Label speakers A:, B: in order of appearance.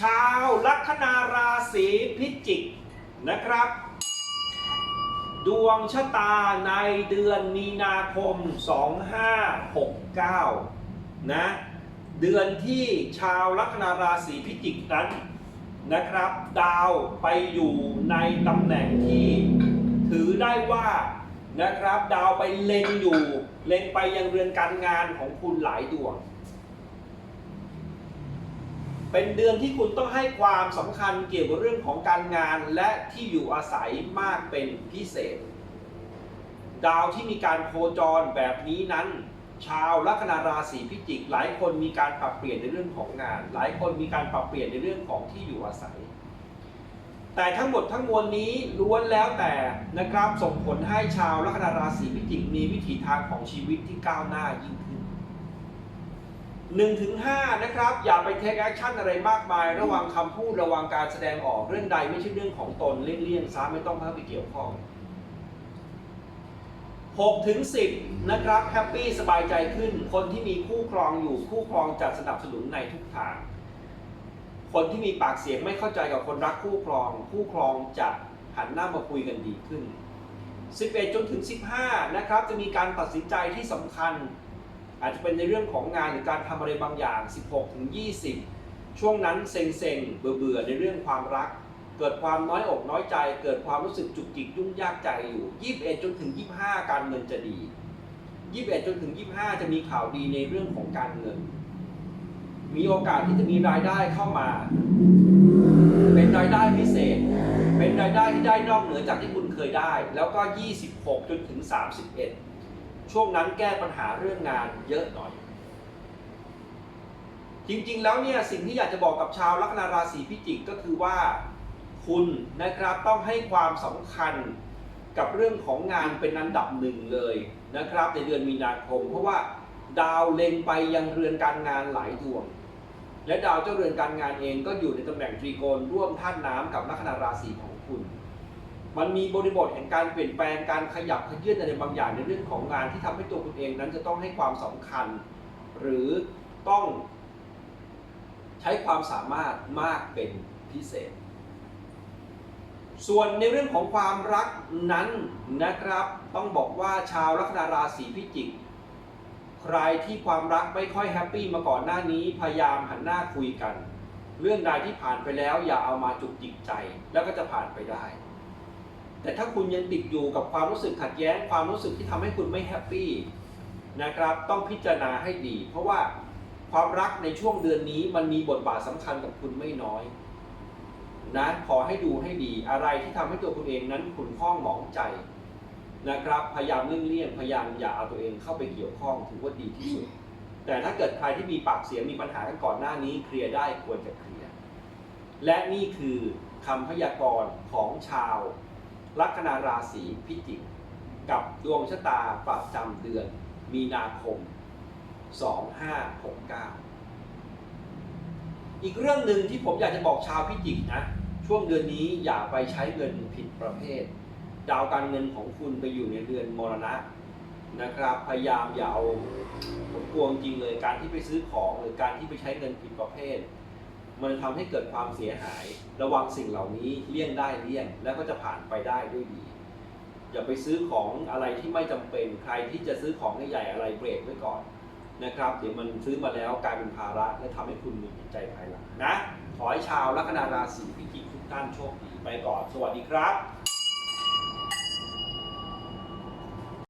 A: ชาวลัคนาราศีพิจิกนะครับ ดวงชะตาในเดือนมีนาคม 2569 นะ เดือนที่ชาวลัคนาราศีพิจิกนั้นนะครับ ดาวไปอยู่ในตำแหน่งที่ถือได้ว่านะครับ ดาวไปเล็งอยู่ เล็งไปยังเรือนการงานของคุณหลายดวง เป็นเดือนที่คุณต้องให้ความสำคัญเกี่ยวกับเรื่องของการงานและที่อยู่อาศัยมากเป็นพิเศษ ดาวที่มีการโคจรแบบนี้นั้น ชาวลัคนาราศีพิจิก หลายคนมีการปรับเปลี่ยนในเรื่องของงาน หลายคนมีการปรับเปลี่ยนในเรื่องของที่อยู่อาศัย แต่ทั้งหมดทั้งมวลนี้ล้วนแล้วแต่นะครับส่งผลให้ชาวลัคนาราศีพิจิกมีวิถีทางของชีวิตที่ก้าวหน้ายิ่งขึ้น 1ถึง5นะครับ อย่าไปเทคแอคชั่นอะไรมากมาย ระวังคำพูดระวังการแสดงออกเรื่องใดไม่ใช่เรื่องของตนเลี่ยงๆซะไม่ต้องเข้าไปเกี่ยวข้อง6ถึง10 นะครับแฮปปี้สบายใจขึ้น คนที่มีคู่ครองอยู่คู่ครองจะสนับสนุนในทุกทาง คนที่มีปากเสียงไม่เข้าใจกับคนรักคู่ครอง คู่ครองจะหันหน้ามาคุยกันดีขึ้น 11 จนถึง 15 นะครับ จะมีการตัดสินใจที่สำคัญ อาจจะเป็นในเรื่องของงานหรือการทำอะไรบางอย่าง 16ถึง20 ช่วงนั้นเซ็งๆ เบื่อๆ ในเรื่องความรัก เกิดความน้อยอกน้อยใจ เกิดความรู้สึกจุกจิกยุ่งยากใจอยู่ 21 จนถึง 25 การเงินจะดี 21 จนถึง 25 จะมีข่าวดีในเรื่องของการเงิน มีโอกาสที่จะมีรายได้เข้ามา เป็นรายได้พิเศษ เป็นรายได้ที่ได้นอกเหนือจากที่คุณเคยได้ แล้วก็ 26 จนถึง 31 ช่วงนั้นแก้ปัญหาเรื่องงานเยอะหน่อย จริงๆ แล้วเนี่ยสิ่งที่อยากจะบอกกับชาวลัคนาราศีพิจิกก็คือว่า คุณนะครับต้องให้ความสำคัญกับเรื่องของงานเป็นอันดับหนึ่งเลยนะครับในเดือนมีนาคม เพราะว่าดาวเล็งไปยังเรือนการงานหลายดวง และดาวเจ้าเรือนการงานเองก็อยู่ในตำแหน่งตรีโกณร่วมธาตุน้ำกับลัคนาราศีของคุณ มันมีบริบทแห่งการเปลี่ยนแปลงการขยับขยื่นอะไรบางอย่างในเรื่องของงานที่ทำให้ตัวคุณเองนั้นจะต้องให้ความสำคัญ หรือต้องใช้ความสามารถมากเป็นพิเศษ ส่วนในเรื่องของความรักนั้นนะครับ ต้องบอกว่าชาวลัคนาราศีพิจิก ใครที่ความรักไม่ค่อยแฮปปี้มาก่อนหน้านี้พยายามหันหน้าคุยกัน เรื่องใดที่ผ่านไปแล้วอย่าเอามาจุกจิกใจแล้วก็จะผ่านไปได้ แต่ถ้าคุณยังติดอยู่กับความรู้สึกขัดแย้งความรู้สึกที่ทำให้คุณไม่แฮปปี้นะครับ ต้องพิจารณาให้ดี เพราะว่าความรักในช่วงเดือนนี้มันมีบทบาทสำคัญกับคุณไม่น้อยนะขอให้ดูให้ดีอะไรที่ทำให้ตัวคุณเองนั้นขุ่นข้องหมองใจนะครับ พยายามเลี่ยงพยายามอย่าเอาตัวเองเข้าไปเกี่ยวข้องถือว่าดีที่สุด แต่ถ้าเกิดใครที่มีปากเสียงมีปัญหากันก่อนหน้านี้เคลียร์ได้ควรจะเคลียร์และนี่คือคำพยากรณ์ของชาว ลัคนาราศีพิจิกกับดวงชะตาประจำเดือนมีนาคม 2569 อีกเรื่องหนึ่งที่ผมอยากจะบอกชาวพิจิกนะ ช่วงเดือนนี้อย่าไปใช้เงินผิดประเภท ดาวการเงินของคุณไปอยู่ในเรือนมรณะนะครับ พยายามอย่าเอาผมกลัวจริงเลยการที่ไปซื้อของหรือการที่ไปใช้เงินผิดประเภท มันทำให้เกิดความเสียหาย ระวังสิ่งเหล่านี้เลี่ยงได้เลี่ยง แล้วก็จะผ่านไปได้ด้วยดี อย่าไปซื้อของอะไรที่ไม่จำเป็น ใครที่จะซื้อของใหญ่ๆอะไรเบรกไว้ก่อนนะครับ เดี๋ยวมันซื้อมาแล้วกลายเป็นภาระและทำให้คุณมีจิตใจภายหลังนะ ขอให้ชาวลัคนาราศีพิจิกทุกท่านโชคดีไปก่อน สวัสดีครับ